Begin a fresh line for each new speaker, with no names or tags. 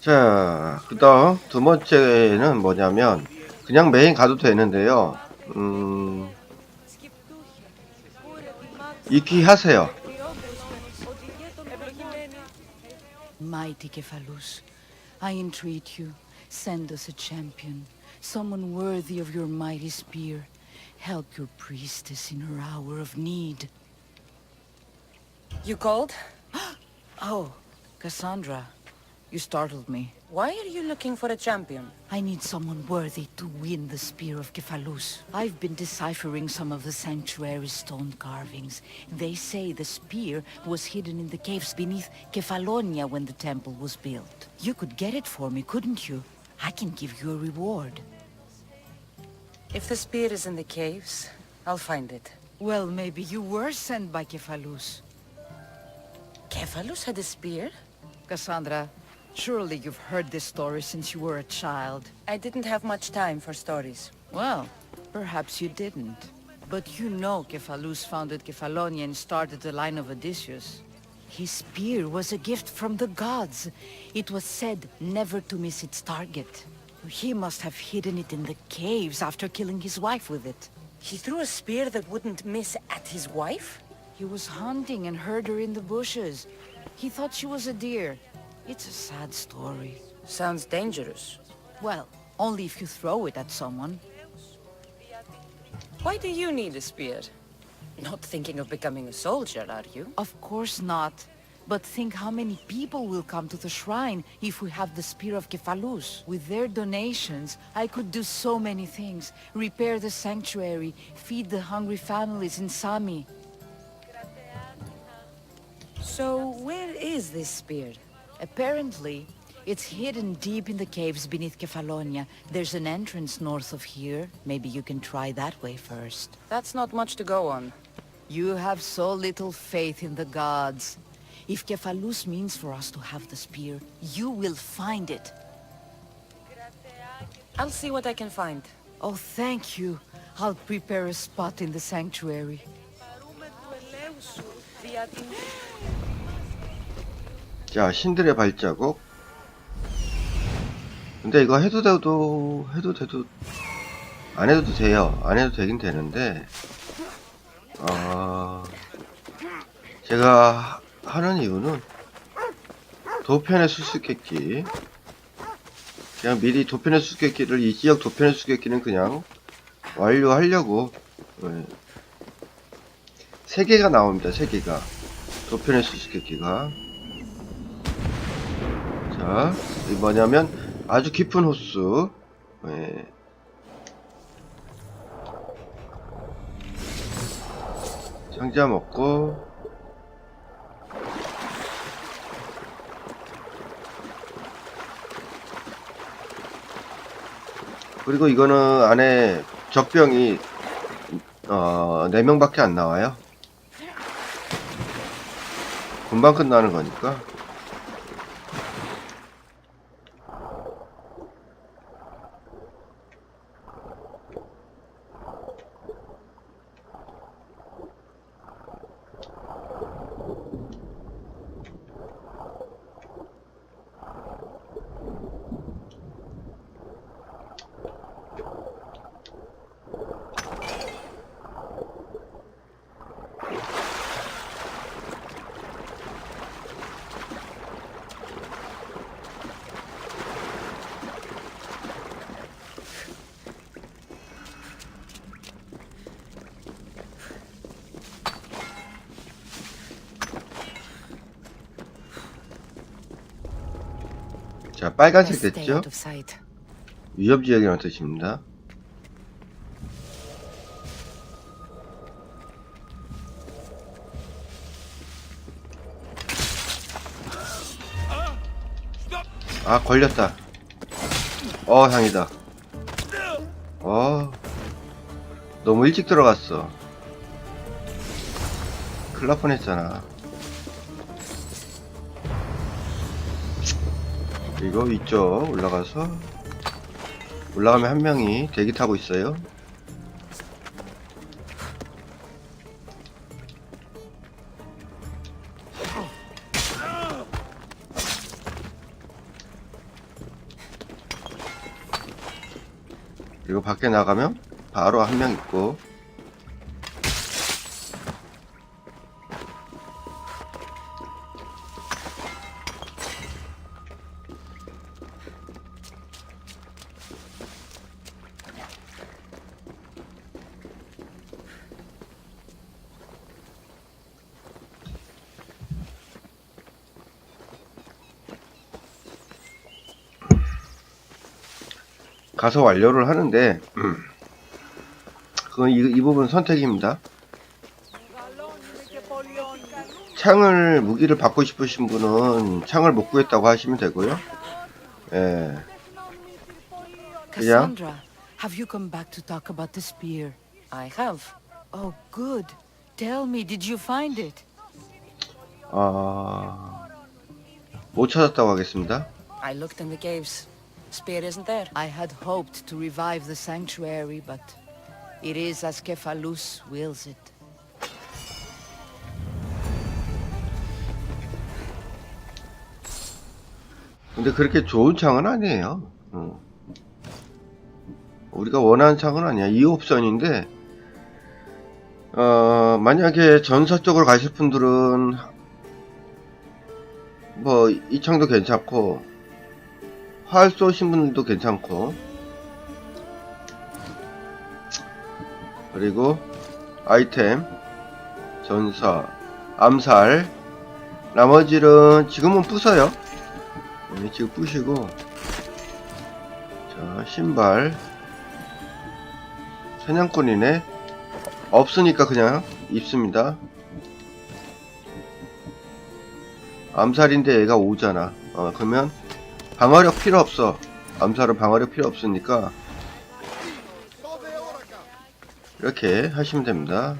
자, 그 다음 두 번째는 뭐냐면, 그냥 메인 가도 되는데요. 음, 익히 하세요.
Mighty Cephalus, I entreat you, send us a champion, someone worthy of your mighty spear. Help your priestess in her hour of need.
You called?
Oh, Cassandra, you startled me.
Why are you looking for a champion?
I need someone worthy to win the Spear of Cephalus. I've been deciphering some of the sanctuary's stone carvings. They say the spear was hidden in the caves beneath Kefalonia when the temple was built. You could get it for me, couldn't you? I can give you a reward.
If the spear is in the caves, I'll find it.
Well, maybe you were sent by Cephalus.
Cephalus had a spear?
Cassandra, surely you've heard this story since you were a child.
I didn't have much time for stories.
Well, perhaps you didn't. But you know Cephalus founded Kefalonia and started the line of Odysseus. His spear was a gift from the gods. It was said never to miss its target. He must have hidden it in the caves after killing his wife with it.
He threw a spear that wouldn't miss at his wife?
He was hunting and heard her in the bushes. He thought she was a deer. It's a sad story.
Sounds dangerous.
Well, only if you throw it at someone.
Why do you need a spear? Not thinking of becoming a soldier, are you?
Of course not. But think how many people will come to the shrine if we have the Spear of Kephalus. With their donations, I could do so many things. Repair the sanctuary, feed the hungry families in Sami.
So, where is this spear?
Apparently, it's hidden deep in the caves beneath Kefalonia. There's an entrance north of here. Maybe you can try that way first.
That's not much to go on.
You have so little faith in the gods. If Kephalus means for us to have the spear, you will find it.
I'll see what I can find.
Oh, thank you. I'll prepare a spot in the sanctuary.
자, 신들의 발자국. 근데 이거 해도 돼도, 해도 돼도, 안 해도 돼요. 안 해도 되긴 되는데, 어, 제가 하는 이유는 도편의 수수께끼. 그냥 미리 도편의 수수께끼를, 이 지역 도편의 수수께끼는 그냥 완료하려고, 네. 세 개가 나옵니다. 세 개가. 도편의 수수께끼가. 자, 이 뭐냐면 아주 깊은 호수. 예. 상자 먹고 그리고 이거는 안에 적병이 어, 4명밖에 안 나와요. 금방 끝나는 거니까. 자, 빨간색 됐죠?
out of sight.
위협 지역이라는 뜻입니다. 아, 걸렸다. 어, 상이다. 어, 너무 일찍 들어갔어. 날 뻔했잖아. 이거 있죠 올라가서 올라가면 한 명이 대기 타고 있어요. 이거 밖에 나가면 바로 한 명 있고. 가서 완료를 하는데 그건 이, 이 부분 선택입니다. 창을 무기를 받고 싶으신 분은 창을 못 구했다고 하시면 되고요. 예.
Cassandra, have you come back to talk about the spear?
I have.
Oh, good. Tell me, did you find it?
아, 못 찾았다고 하겠습니다.
I looked in the caves. Spear isn't there.
I had hoped to revive the sanctuary, but it is as Kephalus wills it.
근데 그렇게 좋은 창은 아니에요. 어. 우리가 원하는 창은 아니야. 2옵션인데, 어, 만약에 전사 쪽으로 가실 분들은, 뭐, 이 창도 괜찮고, 활 쏘신 분들도 괜찮고, 그리고, 아이템, 전사, 암살, 나머지는 지금은 부숴요. 네, 지금 부시고. 자 신발. 사냥꾼이네. 없으니까 그냥 입습니다. 암살인데 얘가 오잖아. 어 그러면 방어력 필요 없어. 암살은 방어력 필요 없으니까. 이렇게 하시면 됩니다